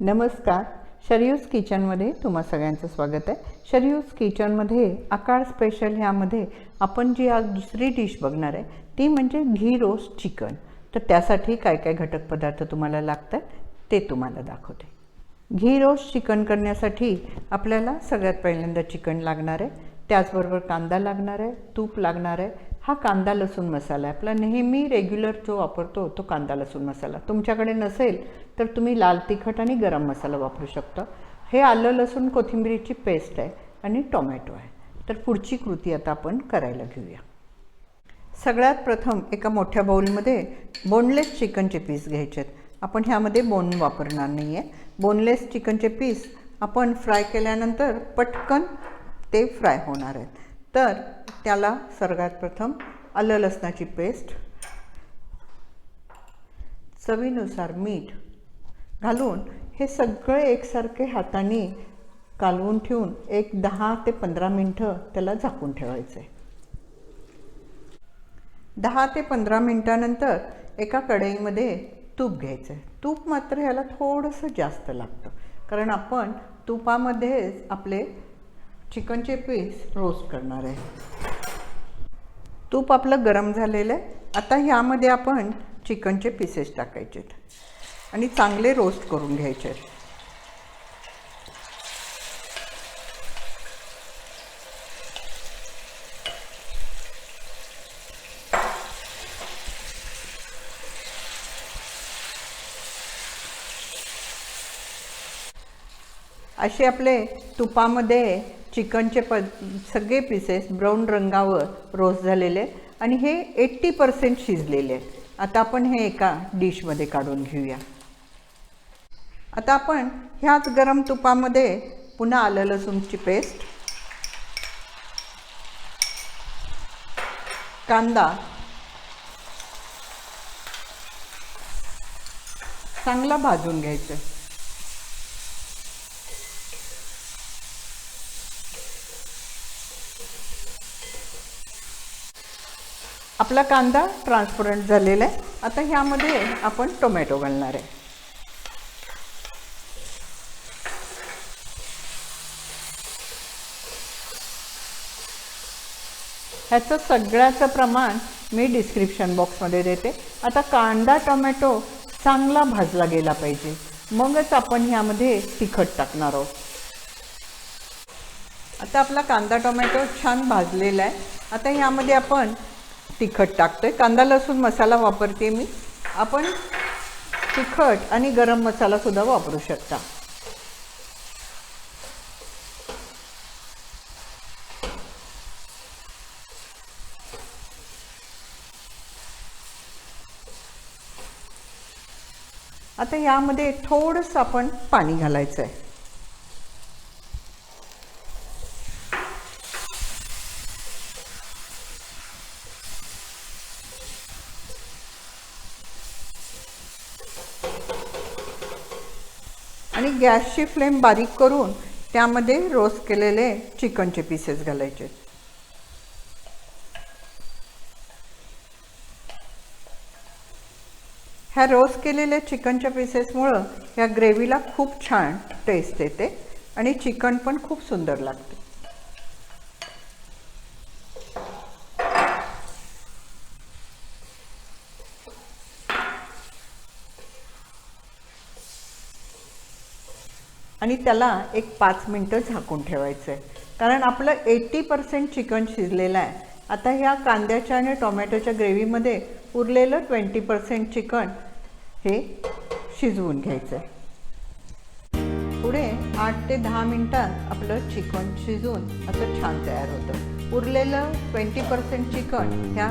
नमस्कार शरयूज किचनमध्ये तुम्हा सगळ्यांचं स्वागत आहे. शरयूज किचनमध्ये आकाळ स्पेशल ह्यामध्ये आपण जी आज दुसरी डिश बघणार आहे ती म्हणजे घी रोस्ट चिकन तर त्यासाठी काय काय घटक पदार्थ तुम्हाला लागतात ते तुम्हाला दाखवते. घी रोस्ट चिकन करण्यासाठी आपल्याला सगळ्यात पहिल्यांदा चिकन लागणार आहे. त्याचबरोबर कांदा लागणार आहे तूप लागणार आहे हा कांदा लसूण मसाला आहे. आपला नेहमी रेग्युलर जो वापरतो तो कांदा लसूण मसाला. तुमच्याकडे नसेल तर तुम्ही लाल तिखट आणि गरम मसाला वापरू शकता. हे आलं लसूण कोथिंबिरीची पेस्ट आहे आणि टोमॅटो आहे. तर पुढची कृती आता आपण करायला घेऊया. सगळ्यात प्रथम एका मोठ्या बाऊलमध्ये बोनलेस चिकनचे पीस घ्यायचे आहेत. आपण ह्यामध्ये बोन वापरणार नाही आहे बोनलेस चिकनचे पीस आपण फ्राय केल्यानंतर पटकन ते फ्राय होणार आहेत. तर त्याला सर्वात प्रथम आलं लसणाची पेस्ट चवीनुसार मीठ घालून हे सगळे एकसारखे हाताने कालवून ठेवून एक दहा ते पंधरा मिनटं त्याला झाकून ठेवायचं. आहे दहा ते पंधरा मिनटानंतर एका कढईमध्ये तूप घ्यायचं. आहे तूप मात्र ह्याला थोडंसं जास्त लागतं. कारण आपण तुपामध्येच आपले चिकनचे पीस रोस्ट करणार आहे. तूप आपलं गरम झालेलं आहे. आता ह्यामध्ये आपण चिकनचे पीसेस टाकायचे आणि चांगले रोस्ट करून घ्यायचे आहेत. असे आपले तुपामध्ये चिकनचे प सगळे पीसेस ब्राऊन रंगावर रोस्ट झालेले आणि हे एट्टी पर्सेंट शिजलेले. आहेत आता आपण हे एका डिशमध्ये काढून घेऊया. आता आपण ह्याच गरम तुपामध्ये पुन्हा आलं लसूणची पेस्ट कांदा. चांगला भाजून घ्यायचं. आपला कांदा ट्रान्सपरंट झालेला आहे. आता ह्यामध्ये आपण टोमॅटो घालणार आहे. ह्याचं सगळ्याचं प्रमाण मी डिस्क्रिप्शन बॉक्समध्ये देते. आता कांदा टोमॅटो चांगला भाजला गेला पाहिजे. मगच आपण ह्यामध्ये तिखट टाकणार आहोत. आता आपला कांदा टोमॅटो छान भाजलेला आहे. आता ह्यामध्ये आपण तिखट टाकतोय. कांदा लसूण मसाला वापरते मी. आपण तिखट आणि गरम मसाला सुद्धा वापरू शकता. आता यामध्ये थोडंसं आपण पाणी घालायचं आहे आणि गॅसची फ्लेम बारीक करून त्यामध्ये रोस्ट केलेले चिकनचे पीसेस घालायचे. ह्या रोस्ट केलेल्या चिकनच्या पीसेसमुळं ह्या ग्रेव्हीला खूप छान टेस्ट येते आणि चिकन पण खूप सुंदर लागते. आणि त्याला एक पाच मिनटं झाकून ठेवायचं आहे कारण आपलं एट्टी पर्सेंट चिकन शिजलेलं आहे. आता ह्या कांद्याच्या आणि टोमॅटोच्या ग्रेव्हीमध्ये उरलेलं ट्वेंटी पर्सेंट चिकन हे शिजवून घ्यायचं आहे पुढे आठ ते दहा मिनटात आपलं चिकन शिजून असं छान तयार होतं. उरलेलं ट्वेंटी पर्सेंट चिकन ह्या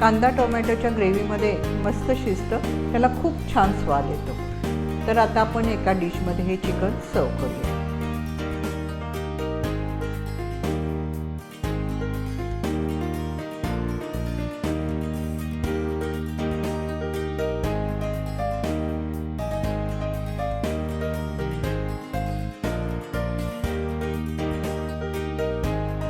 कांदा टोमॅटोच्या ग्रेव्हीमध्ये मस्त शिजतं. त्याला खूप छान स्वाद येतो. तर आता आपण एका डिशमध्ये हे चिकन सर्व करूया.